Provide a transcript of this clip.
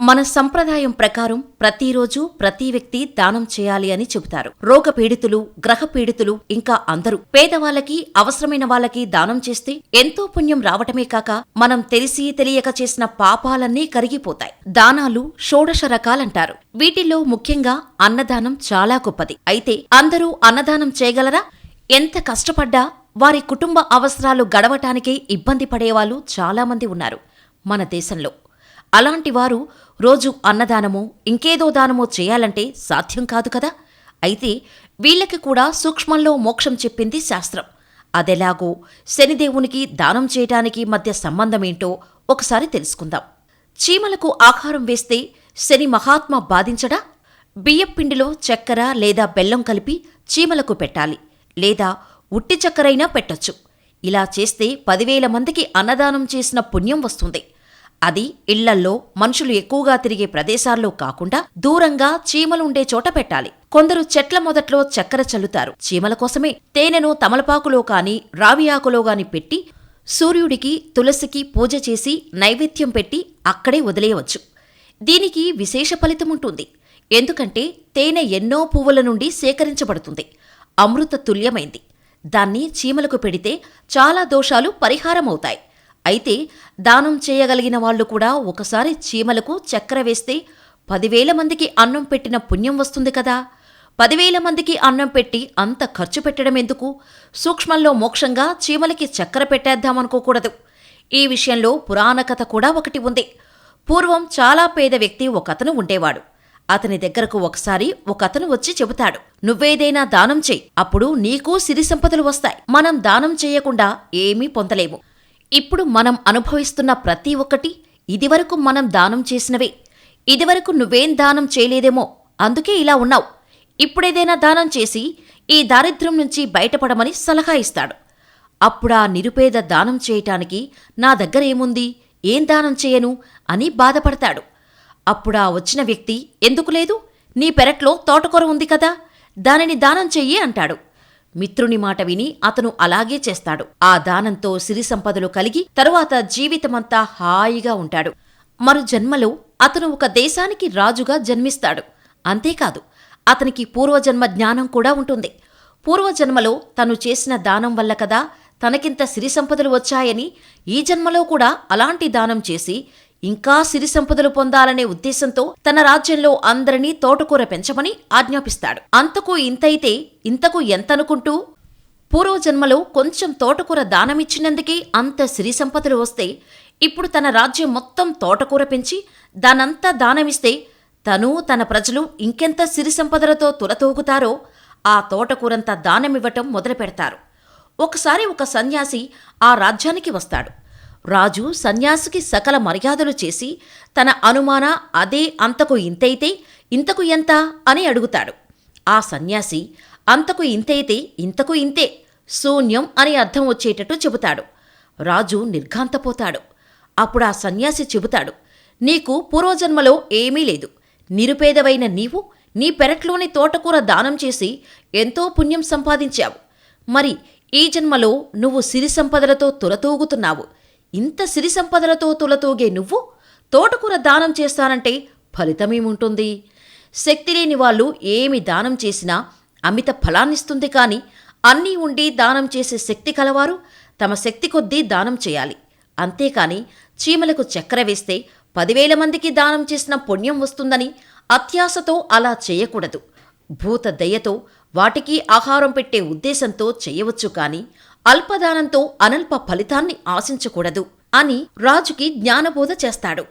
మన సంప్రదాయం ప్రకారం ప్రతిరోజు ప్రతి వ్యక్తి దానం చేయాలి అని చెబుతారు. రోగ పీడితులు గ్రహ పీడితులు ఇంకా అందరూ. పేదవాళ్ళకి అవసరమైన వాళ్ళకి దానం చేస్తే ఎంతో పుణ్యం రావటమే కాక మనం తెలిసి తెలియక చేసిన పాపాలన్నీ కరిగిపోతాయి. దానాలు షోడశ రకాలంటారు. వీటిల్లో ముఖ్యంగా అన్నదానం చాలా గొప్పది. అయితే అందరూ అన్నదానం చేయగలరా? ఎంత కష్టపడ్డా వారి కుటుంబ అవసరాలు గడవటానికే ఇబ్బంది పడేవాళ్ళు చాలామంది ఉన్నారు మన దేశంలో. అలాంటి వారు రోజు అన్నదానమో ఇంకేదో దానమో చేయాలంటే సాధ్యం కాదు కదా? అయితే వీళ్ళకి కూడా సూక్ష్మంలో మోక్షం చెప్పింది శాస్త్రం. అదెలాగో శనిదేవునికి దానం చేయటానికి మధ్య సంబంధమేంటో ఒకసారి తెలుసుకుందాం. చీమలకు ఆహారం వేస్తే శని మహాత్మ బాధించడా? బియ్యపిండిలో చక్కెర లేదా బెల్లం కలిపి చీమలకు పెట్టాలి లేదా ఉట్టి చక్కెరైనా పెట్టొచ్చు. ఇలా చేస్తే పదివేల మందికి అన్నదానం చేసిన పుణ్యం వస్తుంది. అది ఇళ్ళల్లో మనుషులు ఎక్కువగా తిరిగే ప్రదేశాల్లో కాకుండా దూరంగా చీమలుండే చోట పెట్టాలి. కొందరు చెట్ల మొదట్లో చక్కెర చల్లుతారు. చీమల కోసమే తేనెను తమలపాకులో కాని రావి ఆకులో గాని పెట్టి సూర్యుడికి తులసికి పూజ చేసి నైవేద్యం పెట్టి అక్కడే వదిలేయవచ్చు. దీనికి విశేష ఫలితముంటుంది ఎందుకంటే తేనె ఎన్నో పువ్వుల నుండి సేకరించబడుతుంది. అమృత తుల్యమైంది దాన్ని చీమలకు పెడితే చాలా దోషాలు పరిహారమవుతాయి. అయితే దానం చేయగలిగిన వాళ్ళు కూడా ఒకసారి చీమలకు చక్కెర వేస్తే పదివేల మందికి అన్నం పెట్టిన పుణ్యం వస్తుంది కదా. పదివేల మందికి అన్నం పెట్టి అంత ఖర్చు పెట్టడం ఎందుకు? సూక్ష్మంలో మోక్షంగా చీమలకి చక్కెర పెట్టేద్దామనుకోకూడదు. ఈ విషయంలో పురాణ కథ కూడా ఒకటి ఉంది. పూర్వం చాలా పేద వ్యక్తి ఒకతను ఉండేవాడు. అతని దగ్గరకు ఒకసారి ఒకతను వచ్చి చెబుతాడు నువ్వేదైనా దానం చెయ్యి అప్పుడు నీకు సిరి సంపదలు వస్తాయి. మనం దానం చేయకుండా ఏమీ పొందలేము. ఇప్పుడు మనం అనుభవిస్తున్న ప్రతి ఒక్కటి ఇదివరకు మనం దానం చేసినవే. ఇదివరకు నువ్వేం దానం చేయలేదేమో అందుకే ఇలా ఉన్నావు. ఇప్పుడేదైనా దానం చేసి ఈ దారిద్ర్యం నుంచి బయటపడమని సలహా ఇస్తాడు. అప్పుడా నిరుపేద దానం చేయటానికి నా దగ్గర ఏముంది? ఏం దానం చేయను? అని బాధపడతాడు. అప్పుడా వచ్చిన వ్యక్తి ఎందుకు లేదు? నీ పెరట్లో తోటకూర ఉంది కదా దానిని దానం చెయ్యి అంటాడు. మిత్రుని మాట విని అతను అలాగే చేస్తాడు. ఆ దానంతో సిరి సంపదలు కలిగి తరువాత జీవితమంతా హాయిగా ఉంటాడు. మరు జన్మలో అతను ఒక దేశానికి రాజుగా జన్మిస్తాడు. అంతేకాదు అతనికి పూర్వజన్మ జ్ఞానం కూడా ఉంటుంది. పూర్వజన్మలో తను చేసిన దానం వల్ల కదా తనకింత సిరి సంపదలు వచ్చాయని ఈ జన్మలో కూడా అలాంటి దానం చేసి ఇంకా సిరి సంపదలు పొందాలనే ఉద్దేశంతో తన రాజ్యంలో అందరినీ తోటకూర పెంచమని ఆజ్ఞాపిస్తాడు. అంతకు ఇంతైతే ఇంతకు ఎంతనుకుంటూ? పూర్వజన్మలో కొంచెం తోటకూర దానమిచ్చినందుకే అంత సిరి సంపదలు వస్తే ఇప్పుడు తన రాజ్యం మొత్తం తోటకూర పెంచి దానంతా దానమిస్తే తను తన ప్రజలు ఇంకెంత సిరి సంపదలతో తులతూగుతారో ఆ తోటకూరంతా దానమివ్వటం మొదలుపెడతారు. ఒకసారి ఒక సన్యాసి ఆ రాజ్యానికి వస్తాడు. రాజు సన్యాసికి సకల మర్యాదలు చేసి తన అనుమాన అదే అంతకు ఇంతైతే ఇంతకు ఎంత అని అడుగుతాడు. ఆ సన్యాసి అంతకు ఇంతైతే ఇంతకు ఇంతే శూన్యం అని అర్థం వచ్చేటట్టు చెబుతాడు. రాజు నిర్ఘాంతపోతాడు. అప్పుడు ఆ సన్యాసి చెబుతాడు నీకు పూర్వజన్మలో ఏమీ లేదు. నిరుపేదవైన నీవు నీ పెరట్లోని తోటకూర దానం చేసి ఎంతో పుణ్యం సంపాదించావు. మరి ఈ జన్మలో నువ్వు సిరి సంపదలతో తులతూగుతున్నావు. ఇంత సిరి సంపదలతో తులతూగే నువ్వు? తోటకూర దానం చేస్తానంటే ఫలితమేముంటుంది? శక్తి లేని వాళ్ళు ఏమి దానం చేసినా అమిత ఫలాన్నిస్తుంది కాని అన్నీ ఉండి దానం చేసే శక్తి కలవారు తమ శక్తి కొద్దీ దానం చేయాలి. అంతేకాని చీమలకు చక్కెర వేస్తే పదివేల మందికి దానం చేసిన పుణ్యం వస్తుందని అత్యాశతో అలా చేయకూడదు. భూత దయతో వాటికి ఆహారం పెట్టే ఉద్దేశంతో చేయవచ్చు కానీ అల్పదానంతో అనల్ప ఫలితాన్ని ఆశించకూడదు అని రాజుకి జ్ఞానబోధ చేస్తాడు.